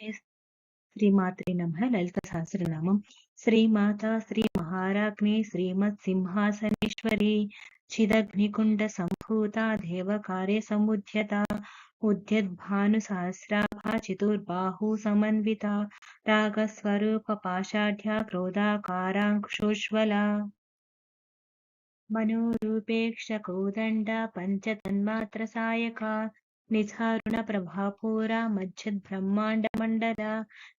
శ్రీమాత్రే నమ. లలిత సహస్రనామం శ్రీమాత శ్రీ మహారాజ్ఞి శ్రీమత్ సింహాసనేశ్వరి చిదగ్నికుండ సంభూత దేవకార్య సముద్యత. ఉద్యద్భాను సహస్రాభ చతుర్బాహు సమన్విత. రాగస్వరూప పాషాఢ్య క్రోధాకారాంకుశోజ్వల మనోరూపేక్ష కోదండ పంచతన్మాత్ర సాయక. నిధారుణ ప్రభాపూర మధ్యద్బ్రహ్మాండ మండల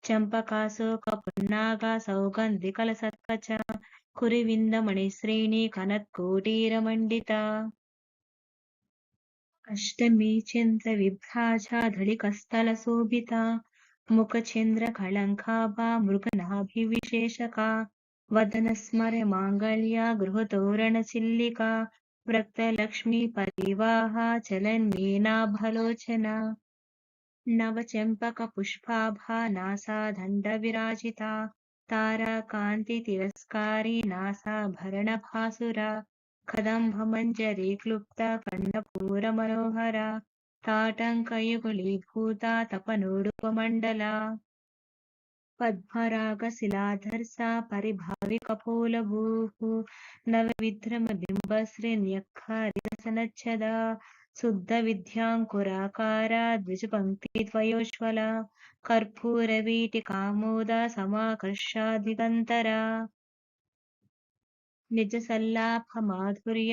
చంపకాశోక పున్నాగ సౌగంధికల సత్కచ కురివింద మణిశ్రేణి కనత్కోటీరమండిత. అష్టమి చంద్ర విభ్రాజాధళికస్థల శోభిత ముఖచంద్ర కళంకాభా మృగనాభివిశేషక వదన స్మర మాంగళ్య గృహతోరణ చిల్లిక व्रक्तलक्ष्मीपतिवाहा चलन्मीनाभलोचना। नवचम्पकपुष्पाभा नासा दण्डविराजिता भासुरा नासाभरणभासुरा मंजरी क्लुप्ता कण्डपूरमनोहरा ताटङ्कयुगुलीभूता तपनोरुपमण्डला। పద్మరాగశిలాధర్స పరిభావికపోలభూః నవవిద్రమ బింబశ్రీన్యక్కరిదసనచ్చద శుద్ధ విద్యాంకురాకార ద్విజపంక్తిద్వయోజ్వల కర్పూరవీటికామోద సమాకర్షాదిగంతర నిజ సల్లాభ మాధుర్య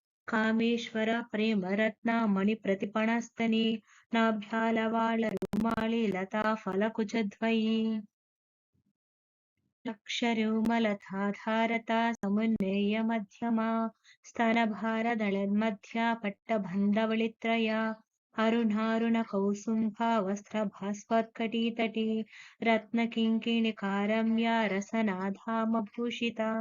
कामेश्वर प्रेमरत्ना मणिप्रतिपणस्तनी नाभ्यालवालरुमलि लता फलकुचद्वयीक्षरुमलता धारता समुन्नेय मध्यमा स्तनभारदलन्मध्या पट्टभन्धवलित्रया अरुणारुणकौसुम्भा वस्त्रभास्पत्कटीतटी रत्नकिङ्किणि कारम्या रसनाधामभूषिता।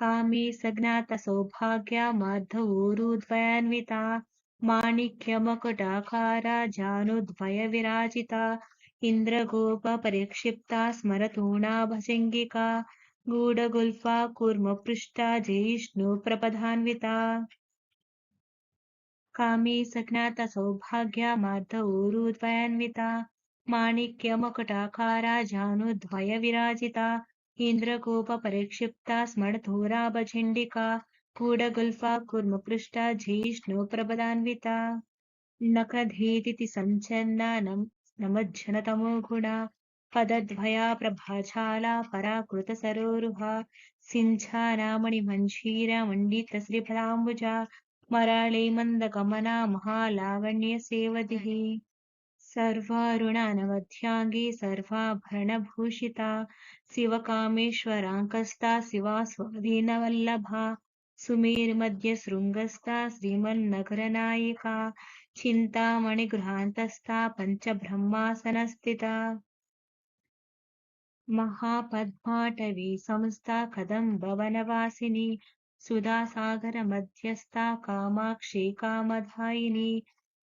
कामी सज्ञातसौभाग्या माधवूरुद्वयान्विता माणिक्यमकुटाकारा जानुद्वयविराजिता इन्द्रगोपपरिक्षिप्ता स्मरतूणाभसिङ्गिका गूढगुल्फा जयिष्णु जयिष्णुप्रपधान्विता। कामी सज्ञातसौभाग्या माधवूरुद्वयान्विता माणिक्यमकुटाकारा जानुद्वयविराजिता केन्द्रकोपपरिक्षिप्ता स्मरथोराभझिण्डिका कूडगुल्फा कूर्मपृष्टा झीष्णुप्रपदान्विता नक्रधीतिति सञ्चन्ना नमज्जनतमो गुणा पदद्वया प्रभाचाला पराकृतसरोरुहा सिञ्छानामणिमञ्जीरा मण्डितश्रीफलाम्बुजा मराळे मन्दगमना महालावण्यसेवतिः सर्वारुणानवध्याङ्गी शिव शिवकामेश्वराङ्कस्ता शिवा स्वाधीनवल्लभा नायिका शृङ्गस्ता पंच चिन्तामणिगृहान्तस्था स्थिता महापद्माटवी संस्था कदम्बवनवासिनी, सुधासागरमध्यस्था कामाक्षी कामधायिनी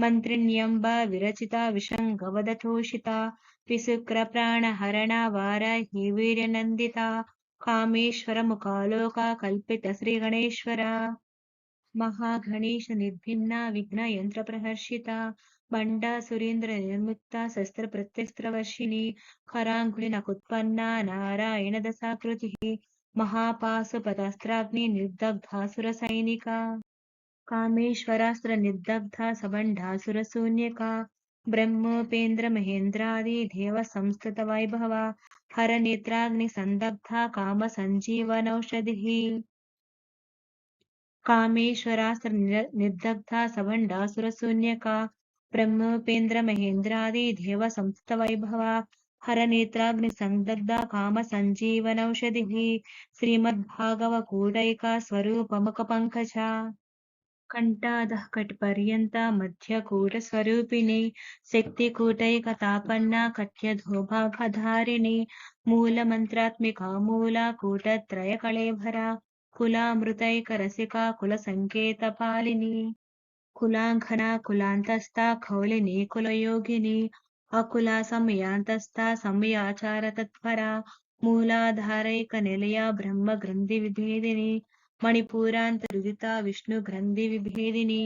मन्त्रिण्यम्ब विरचिता विषङ्गवदथोषिता विसुक्रप्राणहरणा वाराही वीर्यनन्दिता कामेश्वरमुखालोका कल्पितश्रीगणेश्वरा महागणेशनिर्भिन्ना विघ्नयन्त्रप्रहर्षिता मण्डासुरेन्द्रनिर्मुक्ता शस्त्रप्रत्यस्त्रवर्षिणी कराङ्गुलिनकुत्पन्ना नारायणदशाकृतिः महापाशुपदास्त्राग्निर्दग्धासुरसैनिका कामेश्वरास्त्रनिर्दग्धा सबण्डासुरशून्यका ब्रह्मोपेन्द्रमहेन्द्रादिदेवसंस्तुतवैभवा हरनेत्राग्निसन्दग्धा कामसञ्जीवनौषधिः। कामेश्वरास्त्रनिर्दग्धा सबण्डासुरशून्यका ब्रह्मोपेन्द्रमहेन्द्रादिदेवसंस्तुतवैभवा हरनेत्राग्निसन्दग्धा कामसञ्जीवनौषधिः। श्रीमद्भागवकूटैका स्वरूपमुखपङ्कजा కంఠాదహకటి పర్యంత మధ్య కూట స్వరూపిణి శక్తి కూటైక తాపన్న కఠ్య ధోభాగధారిణి మూల మంత్రాత్మిక మూల కూట త్రయ కళేభర కులామృతైక రసిక కుల సంకేత పాలిని కులాంఘన కులాంతస్థ కౌలిని కులయోగిని అకుల సమయాంతస్థ సమయాచార తత్పర మూలాధారైక నిలయ బ్రహ్మ గ్రంథి విభేదిని मणिपूरान्तरुदिता विष्णुग्रन्थिविभेदिनी।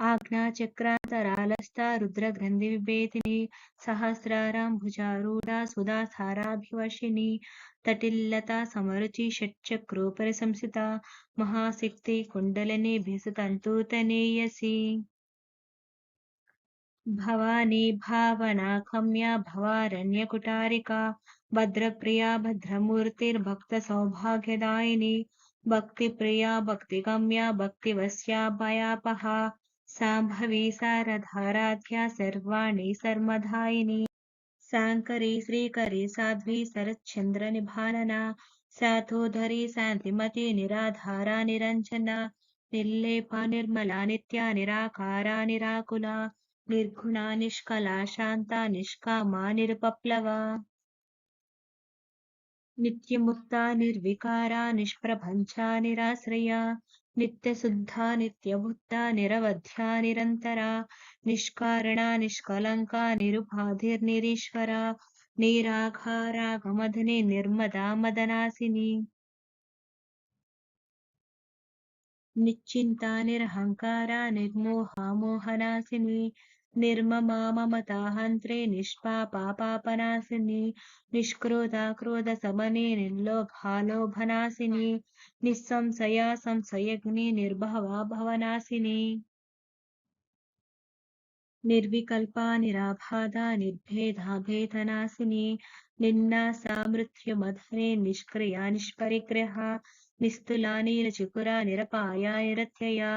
आज्ञाचक्रान्तरालस्था रुद्रग्रन्थिविभेदिनी। सहस्राराम्भुजारूढा सुधासाराभिवर्षिणी तटिल्लता समरुचि षट्चक्रोपरिसंसिता। महाशक्ति कुण्डलिनी भिसतन्तूतनेयसी। भवानी भावनाखम्या भवारण्यकुटारिका। भद्रप्रिया भद्रमूर्तिर्भक्तसौभाग्यदायिनी भक्तिप्रिया, भक्तिगम्या भक्तिवश्या साम्भवी सारधाराध्या सर्वाणि सर्वधायिनी शाङ्करी श्रीकरी, साध्वी शरच्चन्द्रनिभानना साथोधरी शान्तिमती, निराधारा, निरञ्जना। निर्लेपा, निर्मला, नित्या, निराकारा, निराकुला। निर्गुणा, निष्कला, शान्ता, निष्कामा, निरुपप्लवा। నిత్యముక్త నిర్వికార నిష్ప్రభంచ నిరాశ్రయ నిత్యశుద్ధ నిత్యబుద్ధ నిరవధ్య నిరంతర నిష్కారణ నిష్కలంక నిరుపాధిర్నిరీశ్వర నీరాఘారాఘమధని నిర్మదా మదనాశిని. నిశ్చింత నిరహంకార నిర్మోహ निर्ममा ममताहन्त्रे निष्पापा पापनाशिनी निष्क्रोधा क्रोधसमने निर्लोभालोभनाशिनी निःसंशया संशयग्नि निर्भवा भवनाशिनी। निर्विकल्पा निराबाधा निर्भेदा भेदनाशिनी निष्क्रिया निष्परिग्रहा, निस्तुला निरचिकुरा निरपाया निरत्यया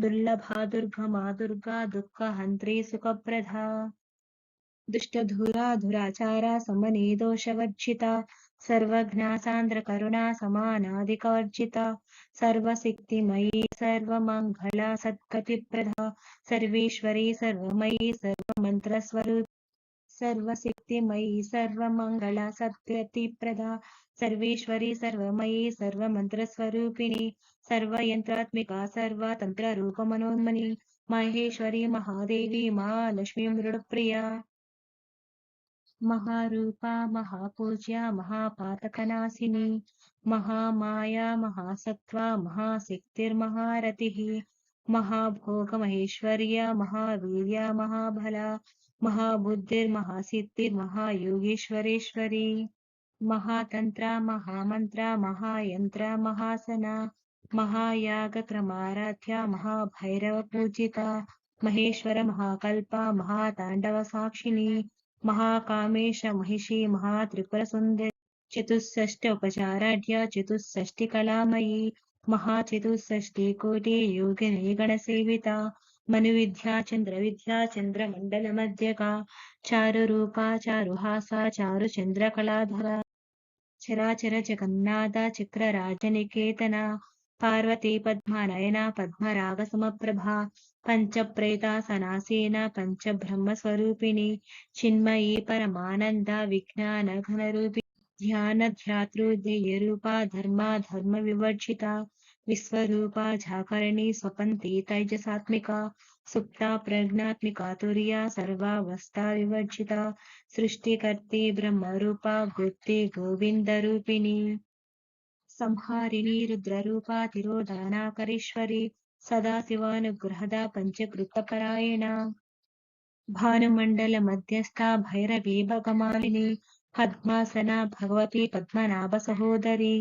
दुर्लभा दुर्गमा दुर्गा दुःखहन्त्री सुखप्रधा। दुष्टधुरा धुराचारा समने दोषवर्जिता। सर्वज्ञा सान्द्रकरुणा समानादिकवर्जिता सर्वशक्तिमयी सर्वमङ्गला सद्गतिप्रदा सर्वेश्वरी सर्वमयी सर्वमन्त्रस्वरूप। सर्वशक्तिमयी, सर्वमङ्गला सद्गतिप्रदा सर्वेश्वरी, सर्वमयी, सर्वमन्त्रस्वरूपिणी, सर्वयन्त्रात्मिका, सर्वतन्त्ररूपमनोन्मनी, महेश्वरी, महादेवी, महालक्ष्मी मृडप्रिया महारूपा, महापूज्या, महापातकनाशिनी, महामाया, महासत्त्वा महाशक्तिर्महारतिः महाभोगमहेश्वर्या, महावीर्या, महाबला महाबुद्धिर्महासिद्धिर्महायोगीश्वरेश्वरी महातन्त्र महामन्त्र महायन्त्र महासना महायागक्रमाराध्या महाभैरवपूजिता, महेश्वर महाकल्पा महाताण्डवसाक्षिणी महाकामेश महिषी महात्रिपुरसुन्दरी चतुष्षष्टोपचाराढ्या चतुष्षष्टिकलामयी మను విద్యా చంద్ర విద్యా చంద్ర మండల మధ్యగా చారు రూప చారు హాస చారు చంద్ర కళాధర చరాచర జగన్నాథ చక్ర రాజనికేతన పార్వతీ పద్మనయన పద్మరాగ సమప్రభ పంచ ప్రేతాసనాసేన పంచ బ్రహ్మ స్వరూపిణి చిన్మయీ పరమానంద విజ్ఞాన ఘనరూపి ధ్యాన ధ్యాతృ ధ్యేయ రూప ధర్మ ధర్మ వివర్జిత विश्वरूपा झाकरणी स्वपन्ति तैजसात्मिका, सुप्ता प्रज्ञात्मिका, तुरिया सर्वावस्था विवर्जिता, सृष्टिकर्ते गुप्ति गोविंद रूपिणी संहारिणी रुद्ररूपा तिरोधानाकरीश्वरी सदाशिवानुग्रहदा भानुमंडल मध्यस्था भैरवी भगमालिनी पद्मासना भगवती पद्मनाभसहोदरी।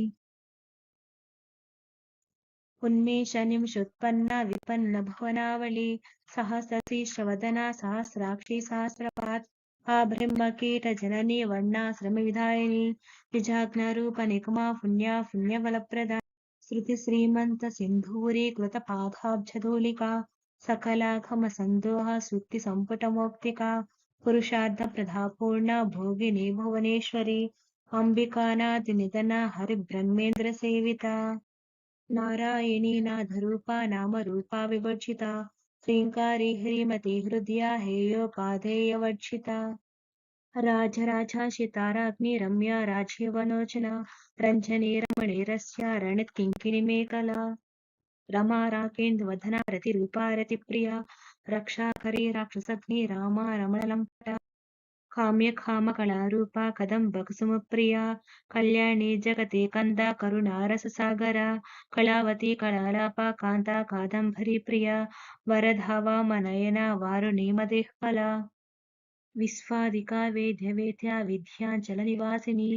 ఉన్మేష నిమిషోత్పన్న విపన్న భువనావళి సహస్రశీర్షవదన సహస్రాక్షి సహస్రపాత్ ఆ బ్రహ్మ కీట జనని వర్ణాశ్రమ విధాయని నిజాజ్ఞ రూప నికుమా పుణ్య పుణ్యబలప్రద శృతి శ్రీమంత సింధూరి కృత పాదాబ్జధూలికా సకలాఘమ సందోహ శృతి సంపుటమౌక్తిక పురుషార్థ ప్రధాపూర్ణ భోగిని భువనేశ్వరి అంబికానాది నిధన హరి బ్రహ్మేంద్ర సేవిత నారాయణీ నాథరూపా నామరూపా వివర్జిత శ్రీంకారి హ్రీమతి హృదయ హేయోపాధేయవర్జిత రాజరాజాశితారాగ్ని రమ్య రాజీవనోచన రంజనీ రమణీరస్య రణత్కింకిణి మేకలా रमा राकेन्द्वधना रतिरूपारतिप्रिया रक्षाकरी राक्षसग्नि रामा रमणलम्पटा काम्यखामकलारूपा कदम्बकुसुमप्रिया कल्याणी जगति कन्दा करुणारससागरा कलावती कलालापा कान्ता कादम्बरी प्रिया वरधावामनयना वारुणीमदेः कला विश्वादिका वेद्यवेद्या विद्याञ्चलनिवासिनी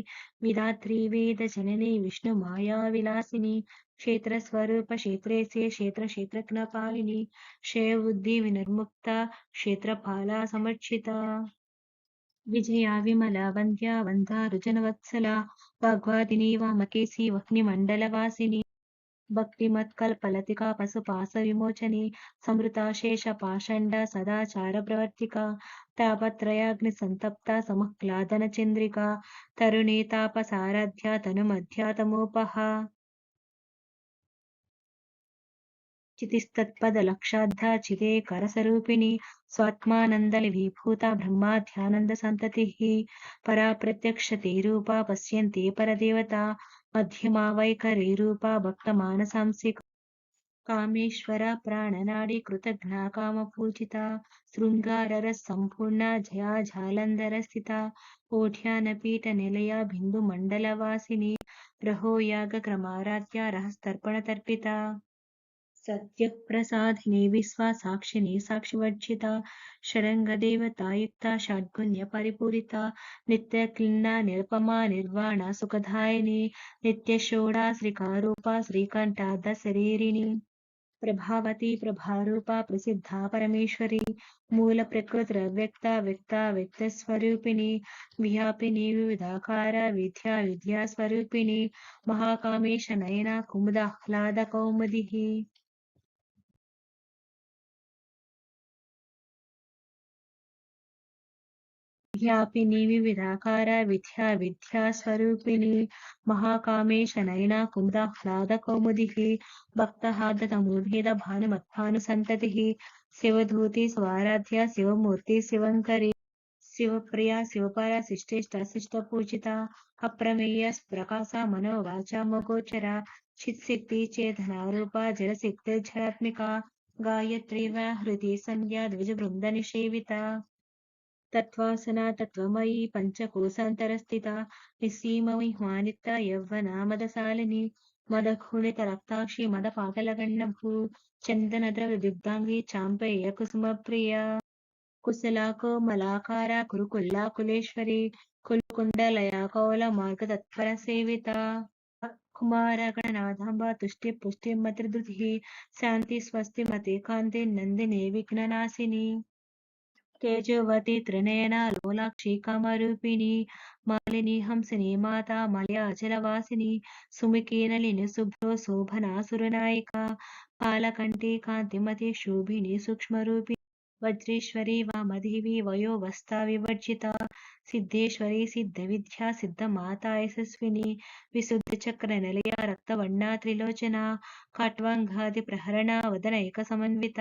विधात्री वेदजननी विष्णुमायाविलासिनी क्षेत्रस्वरूप क्षेत्रेस्य क्षेत्र क्षेत्रज्ञपालिनी क्षयबुद्धि विनिर्मुक्ता क्षेत्रपाला समर्चिता విజయా విమల వంద్యా వందారుజనవత్సల భగవాదిని వామకేసి వహ్నిమండలవాసిని పశు పాస విమోచని సమృతాశేష పాషండ సదాచార ప్రవర్తిక తాపత్రయాగ్ని సంతప్త సమక్లాదన చంద్రిక తరుణే తాపసారాధ్య తనుమధ్యాతమోపహ चिते करसरूपिणी स्वात्मानन्दविभूता ब्रह्माध्यानन्दसन्ततिः परा प्रत्यक्षते रूपा पश्यन्ति परदेवता मध्यमा वैखरी रूपा भक्तमानसांसिका कामेश्वर प्राणनाडी कृतघ्ना कामपूजिता शृङ्गाररसम्पूर्णा जया जालन्धरस्थिता कोठ्यानपीठनिलया बिन्दुमण्डलवासिनी रहो यागक्रमाराध्या रहस्तर्पणतर्पिता సత్యప్రసాదిని విశ్వాసాక్షిని సాక్షివర్జిత షడంగదేవత యుక్త షడ్గుణ్య పరిపూరిత నిత్య క్లిన్న నిరుపమా నిర్వాణ సుఖదాయిని నిత్య షోడాశ్రిక రూప శ్రీకంఠార్థ శరీరిణి ప్రభావతి ప్రభారూప ప్రసిద్ధ పరమేశ్వరి మూల ప్రకృతి వ్యక్త వ్యక్త వ్యక్త స్వరూపిణి వ్యాపిని వివిధాకార విద్యా విద్యా స్వరూపిణి మహాకామేశ నయన కుముద ఆహ్లాద కౌముది వ్యాపిని వివిధాకార విద్యా విద్యా స్వరూపిణి మహాకామేశ నయన కుముదాహ్లాద కౌముది భక్తహాదతమోభేద భానుమత్భాను సంతతి శివధూతి స్వారాధ్య శివమూర్తి శివంకరి శివప్రియ శివపర శిష్టేష్ట శిష్ట పూజిత అప్రమేయ ప్రకాశ మనోవాచ మగోచర చిత్శక్తి తత్వాసనా తత్వమయీ పంచకోశాంతరస్థితా నిస్సీమమిహ్మానిత్త యవ్వనామదశాలిని మదఘూణిత రక్తాక్షి మద పాటలగండ భూ చందన ద్రవ దిగ్ధాంగి చాంపేయ కుసుమ ప్రియ కుశలాకో మలాకార కురుకుల్లా కులేశ్వరి కుల్కుండలయ కౌల మార్గ తత్పర సేవిత కుమారగణనాథాంబ తుష్టి పుష్టి మతిర్ధృతి శాంతి స్వస్తి మతి కాంతి నందిని విఘ్ననాశిని తేజవతి త్రినయన లోలాక్షి కమరూపిణి మాలిని హంసిని మాత మలయాచలవాసిని సుమికీనలిని శుభ్రో శోభనాసురనాయిక కాలకంఠి కాంతిమతి శోభిని సూక్ష్మరూపి వజ్రేశ్వరి వామదేవి వయోవస్థా వివర్జిత సిద్ధేశ్వరి సిద్ధ విద్యా సిద్ధ మాతా యశస్విని విశుద్ధ చక్ర నిలయ రక్తవర్ణ త్రిలోచన కాట్వాంగాది ప్రహరణ వదనైక సమన్విత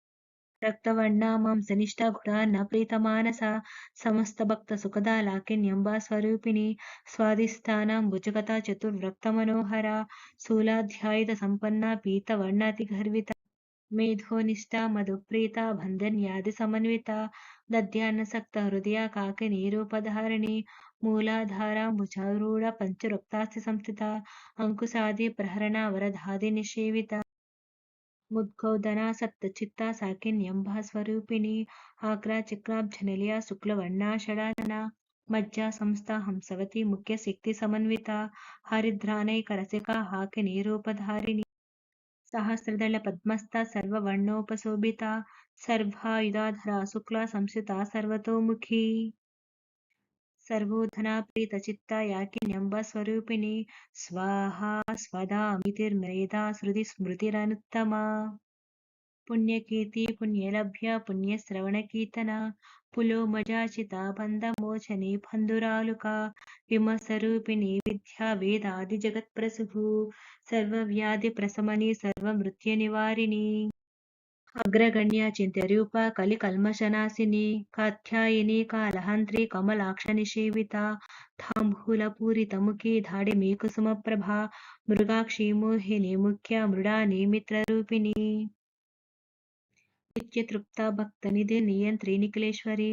ರಕ್ತವರ್ಣ ಮಾಂಸನಿಷ್ಠ ಗುಣಾನ್ನ ಪ್ರೀತ ಮಾನಸ ಸಮಸ್ತ ಭಕ್ತ ಸುಖದ ಲಾಕಿನ್ಯಂಬಾ ಸ್ವರೂಪಿಣಿ ಸ್ವಾಧಿಷ್ಠಾನಾಂಬುಜಗತ ಚತುರ್ವ್ರಕ್ತ ಮನೋಹರ ಸ್ಥೂಲಾಧ್ಯಾಯದ ಸಂಪನ್ನ ಪೀತವರ್ಣಾತಿಗರ್ವಿತ ಮೇಧೋನಿಷ್ಠ ಮಧುಪ್ರೀತ ಬಂಧನ್ಯಾದಿ ಸಮನ್ವಿತ ದದ್ಯಾನ್ನಸಕ್ತ ಹೃದಯ ಕಾಕಿನಿ ರೂಪಧಾರಿಣಿ ಮೂಲಾಧಾರ ಭುಜಾರೂಢ ಪಂಚರಕ್ತಾಸ್ತಿ ಸಂಸ್ಥಿತ ಅಂಕುಸಾದಿ ಪ್ರಹರಣ ವರದಾದಿ ನಿಷೇವಿತ ಮುದ್ಗೌಧನ ಸತ್ ಚಿತ್ತ ಸಾಕಿನ್ಯಂಬಾ ಸ್ವರೂಪಿಣಿ ಆಗ್ರ ಚಕ್ರಾಬ್ಜ ನಿಲಯ ಶುಕ್ಲವರ್ಣಾಷಡಾನನ ಮಜ್ಜ ಸಂಸ್ಥಾ ಹಂಸವತಿ ಮುಖ್ಯ ಶಕ್ತಿ ಸಮನ್ವಿತ ಹರಿದ್ರಾನೈಕ ರಸಿಕ ಹಾಕಿನಿ ರೂಪಧಾರಿಣಿ ಸಹಸ್ರದಳ ಪದ್ಮಸ್ಥ ಸರ್ವವರ್ಣೋಪಶೋಭಿತ ಸರ್ವಾಯುಧಾಧರ ಶುಕ್ಲ ಸಂಸ್ಥಿತ ಸರ್ವತೋಮುಖಿ याकिन्यम्ब स्वरूपिणी स्वाहा स्वदा मितिर्मेधा श्रुतिस्मृतिरनुत्तमा पुण्यकीर्ति पुण्यलभ्य पुण्यश्रवणकीर्तना पुलोमजाचिता बन्धमोचने बन्धुरालुका विमसरूपिणी विद्या वेदादिजगत्प्रसुः सर्वव्याधिप्रशमनी सर्वमृत्युनिवारिणी అగ్రగణ్య చింత్యూప కలి కల్మశనాశిని కాత్యాయిని కాలహంత్రి కమలాక్షనిషేవిత ధాడి దాడిమీ కుసుమప్రభ మృగాక్షి మోహిని ముఖ్య మృడా నిమిత్ర రూపిణి నిత్యతృప్త భక్త నిధి నియంత్రి నిఖిలేశ్వరి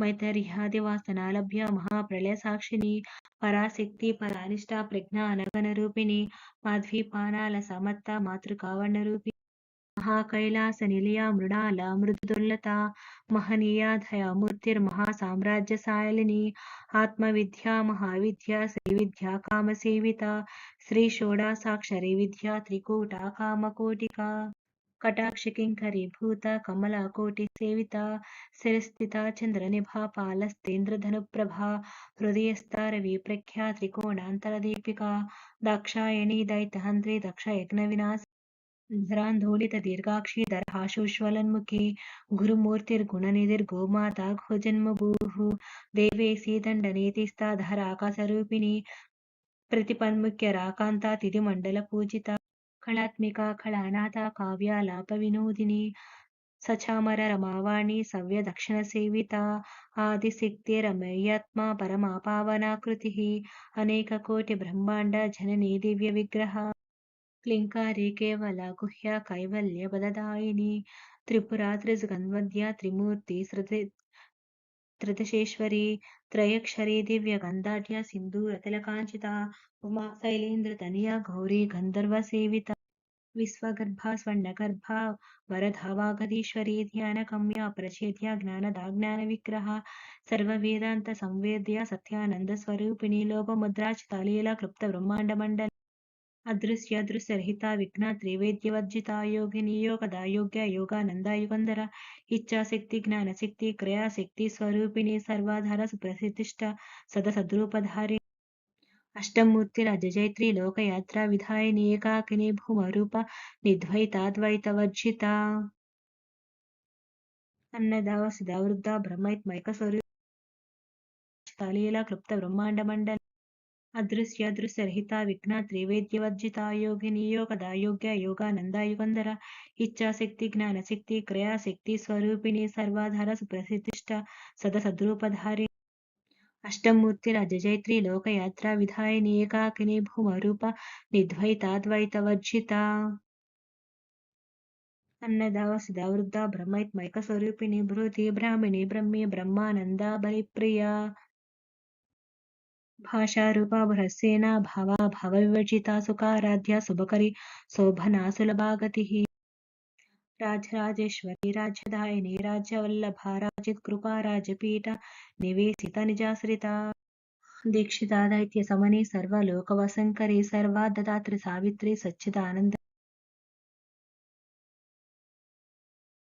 మైతర్యాదివాసనాలభ్య మహాప్రళయ సాక్షిని పరాశక్తి పరానిష్ట ప్రజ్ఞ అనగన రూపిణి మాధ్వీపానాల సమత్త మాతృకావర్ణ రూపిణి మహాకైలాస నిలయ మృణాల మృదుల్లత మహనీయాధయ మూర్తిర్మహా సామ్రాజ్య సాయలిని ఆత్మవిద్య మహావిద్య శ్రీ విద్య కామసేవిత శ్రీ షోడాసాక్షరి విద్య త్రికూట కామకోటిక కటాక్షకింకరి భూత కమలా కోటి సేవిత శిరస్థిత చంద్ర నిభా పాలస్తేంద్రధనుప్రభ హృదయస్థారవి ప్రఖ్యా త్రికోణాంతరదీపిక దాక్షాయణీ దైతహంత్రి దక్ష యజ్ఞ వినాశ ಧರಾಂಧೋಳಿತ ದೀರ್ಘಾಕ್ಷೀಧರ ಹಾಶೋಶ್ವಲನ್ಮುಖಿ ಗುರುಮೂರ್ತಿರ್ಗುಣನಿಧಿರ್ಗೋಮಾತಾ ಘೋಜನ್ಮಭೂಃ ದೇವೇ ಸೀದಂಡನೇತಿಸ್ತಾಧರಾಕಾಶರೂಪಿಣಿ सव्य खलात्मिका खलानाथा काव्यालापविनोदिनी सचामररमावाणी कृति अनेक कोटि ब्रह्मांड जननी दिव्य विग्रह క్లింకారి కేవల గుహ్య కైవల్య బలదాయిని ತ್ರಿಪುರಾತ್ರಿ ಗನ್ವದ್ಯ త్రిమూర్తి ಸೃತಿ త్రిదశేశ్వరి త్రయక్షరి దివ్య గంధాఢ్య సింధూర తిలకాంచిత ఉమా శైలేంద్ర తనియ గౌరీ గంధర్వ సేవిత విశ్వగర్భ స్వర్ణగర్భ వరధావాగధీశ్వరి ధ్యాన కమ్య ప్రచేద్య జ్ఞానదాజ్ఞాన విగ్రహ సర్వవేదాంత సంవేద్య సత్యానంద స్వరూపిణి లోపముద్రాచితాలీల క్లుప్త బ్రహ్మాండ మండల అదృశ్య దృశ్యరహిత విఘ్న త్రివేద్యవర్జిత యోగిని యోగద యోగ్య యోగానంద యుగంధర ఇచ్ఛాశక్తి జ్ఞానశక్తి క్రియాశక్తి స్వరూపిణి సర్వాధార సుప్రసిద్ధిష్ట సదసద్రూపధారి అష్టమూర్తి రజజైత్రి లోకయాత్ర విధాయని ఏకాకిని భూమరూప నిద్వైతాద్వైతవర్జిత అన్నదావ సిదావృద్ధ బ్రహ్మైత్ మైక స్వరూప లీల క్లుప్త బ్రహ్మాండ మండల అదృశ్యాదృశ్యరహిత విఘ్న త్రివేద్యవర్జిత యోగిని యోగదాయోగ్య యోగానందాయుగంధర ఇచ్ఛాశక్తి జ్ఞానశక్తి క్రియాశక్తి స్వరూపిణి సర్వాధార సుప్రసిద్ధిష్ట సదసద్రూపధారి. అష్టమూర్తి రజజైత్రి లోకయాత్ర విధాయని ఏకాకిని భూమరూప నిద్వైతాద్వైతవర్జిత. అన్నదావ సిదావృద్ధ బ్రహ్మైత్ మైక స్వరూపిణి భృతి బ్రాహ్మిణి బ్రహ్మి బ్రహ్మానంద బలిప్రియ. भाषारूपा बृहस्सेना भावा विवर्जिता सुखाराध्या सुभकरी शोभना सुलभा गतिः। राजराजेश्वरी राज्यदायिनी राज्यवल्लभा राजित्कृपा राजपीठा, निवेशिता, निजाश्रिता। दीक्षिता, दैत्यसमनी सर्वा ददात्री सावित्री सच्चिदानन्द